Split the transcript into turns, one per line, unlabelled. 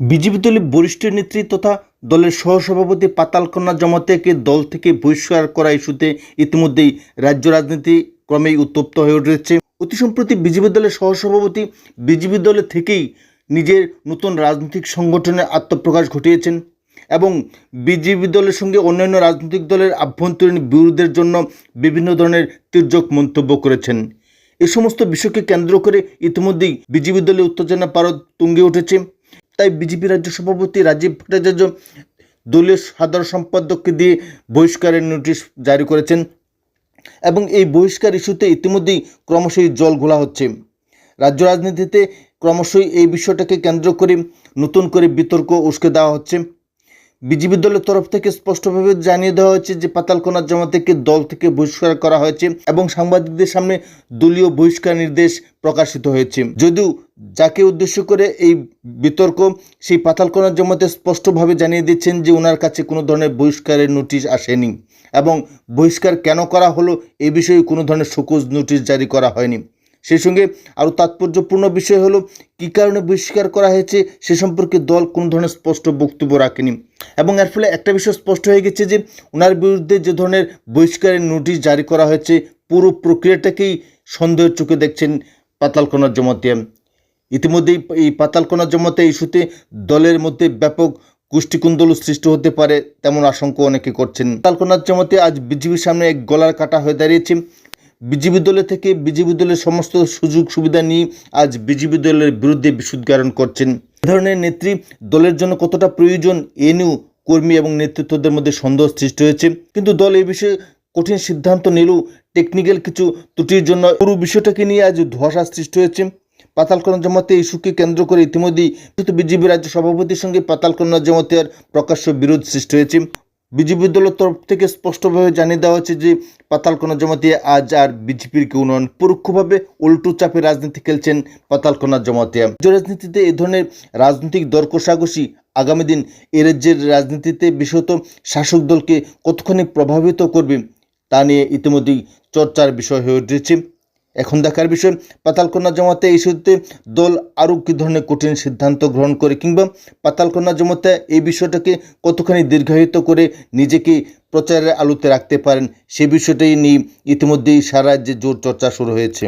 BJP দলের বরিষ্ঠ নেত্রী তথা দলের সহসভাপতি পাতালকন্যা জমাতেকে দল থেকে বহিষ্কার করা ইস্যুতে ইতিমধ্যেই রাজ্য রাজনীতি ক্রমেই উত্তপ্ত হয়ে উঠেছে। অতি সম্প্রতি বিজেপি দলের সহসভাপতি বিজেপি দলের থেকেই নিজের নতুন রাজনৈতিক সংগঠনে আত্মপ্রকাশ ঘটিয়েছেন এবং বিজেপি দলের সঙ্গে অন্যান্য রাজনৈতিক দলের আভ্যন্তরীণ বিরোধের জন্য বিভিন্ন ধরনের তির্যক মন্তব্য করেছেন। এ সমস্ত বিষয়কে কেন্দ্র করে ইতিমধ্যেই বিজেপি দলের উত্তেজনা পারদ তুঙ্গে উঠেছে। তাই বিজেপি রাজ্য সভাপতি রাজীব ভট্টাচার্য দলীয় সাধারণ সম্পাদককে দিয়ে বহিষ্কারের নোটিশ জারি করেছেন এবং এই বহিষ্কার ইস্যুতে ইতিমধ্যেই ক্রমশই জল ঘোলা হচ্ছে। রাজ্য রাজনীতিতে ক্রমশই এই বিষয়টাকে কেন্দ্র করে নতুন করে বিতর্ক উস্কে দেওয়া হচ্ছে। বিজেপি দলের তরফ থেকে স্পষ্টভাবে জানিয়ে দেওয়া হয়েছে যে পাতালকোনা জমাতেকে দল থেকে বহিষ্কার করা হয়েছে এবং সাংবাদিকদের সামনে দলীয় বহিষ্কার নির্দেশ প্রকাশিত হয়েছে। যদিও যাকে উদ্দেশ্য করে এই বিতর্ক, সেই পাতালকোনা জমাতে স্পষ্টভাবে জানিয়ে দিচ্ছেন যে ওনার কাছে কোনো ধরনের বহিষ্কারের নোটিশ আসেনি এবং বহিষ্কার কেন করা হলো এ বিষয়ে কোনো ধরনের শোকজ নোটিশ জারি করা হয়নি। সেই সঙ্গে আরও তাৎপর্যপূর্ণ বিষয় হলো, কী কারণে বহিষ্কার করা হয়েছে সে সম্পর্কে দল কোনো ধরনের স্পষ্ট বক্তব্য রাখেনি। এবং এর ফলে একটা বিষয় স্পষ্ট হয়ে গেছে যে ওনার বিরুদ্ধে যে ধরনের বহিষ্কারের নোটিশ জারি করা হয়েছে, পুরো প্রক্রিয়াটাকেই সন্দেহের চোখে দেখছেন পাতালকোনার জমাতিয়া ইতিমধ্যেই এই পাতালকোনার জমাতে ইস্যুতে দলের মধ্যে ব্যাপক গোষ্ঠীকুন্দল সৃষ্টি হতে পারে, তেমন আশঙ্কা অনেকে করছেন। পাতালকোনার জমাতে আজ বিজেপির সামনে এক গলার কাটা হয়ে দাঁড়িয়েছে। বিজেপি দলের থেকে বিজেপি দলের সমস্ত সুযোগ সুবিধা নিয়ে আজ বিজেপি দলের বিরুদ্ধে বিশুদ্ধারণ করছেন। এ ধরনের নেত্রী দলের জন্য কতটা প্রয়োজন, এ নিয়েও কর্মী এবং নেতৃত্বদের মধ্যে সন্দেহ সৃষ্টি হয়েছে। কিন্তু দল এই বিষয়ে কঠিন সিদ্ধান্ত নিলেও টেকনিক্যাল কিছু ত্রুটির জন্য পুরো বিষয়টাকে নিয়ে আজ ধোঁয়াশা সৃষ্টি হয়েছে। পাতালকোনা জমাতে ইস্যুকে কেন্দ্র করে ইতিমধ্যেই বিজেপি রাজ্য সভাপতির সঙ্গে পাতালকোনা জমাতের প্রকাশ্য বিরোধ সৃষ্টি হয়েছে। বিজেপি দলের তরফ থেকে স্পষ্টভাবে জানিয়ে দেওয়া হচ্ছে যে পাতালকোনা জমাতে আজ আর বিজেপির কেউ নন। পরোক্ষভাবে উল্টো চাপে রাজনীতি খেলছেন পাতালকোনা জমাতিয়া রাজনীতিতে এই ধরনের রাজনৈতিক দর কষাকষি আগামী দিন এ রাজ্যের রাজনীতিতে বিশেষত শাসক দলকে কতখানি প্রভাবিত করবে তা নিয়ে ইতিমধ্যেই চর্চার বিষয় হয়ে উঠেছে। এখন দেখার বিষয় পাতালকন্যা জমাতে এই ইস্যুতে দল আরও কী ধরনের কঠিন সিদ্ধান্ত গ্রহণ করে কিংবা পাতালকন্যা জমাতে এই বিষয়টাকে কতখানি দীর্ঘায়িত করে নিজেকে প্রচারের আলোতে রাখতে পারেন, সে বিষয়টাই নিয়ে ইতিমধ্যেই সারা রাজ্যে জোর চর্চা শুরু হয়েছে।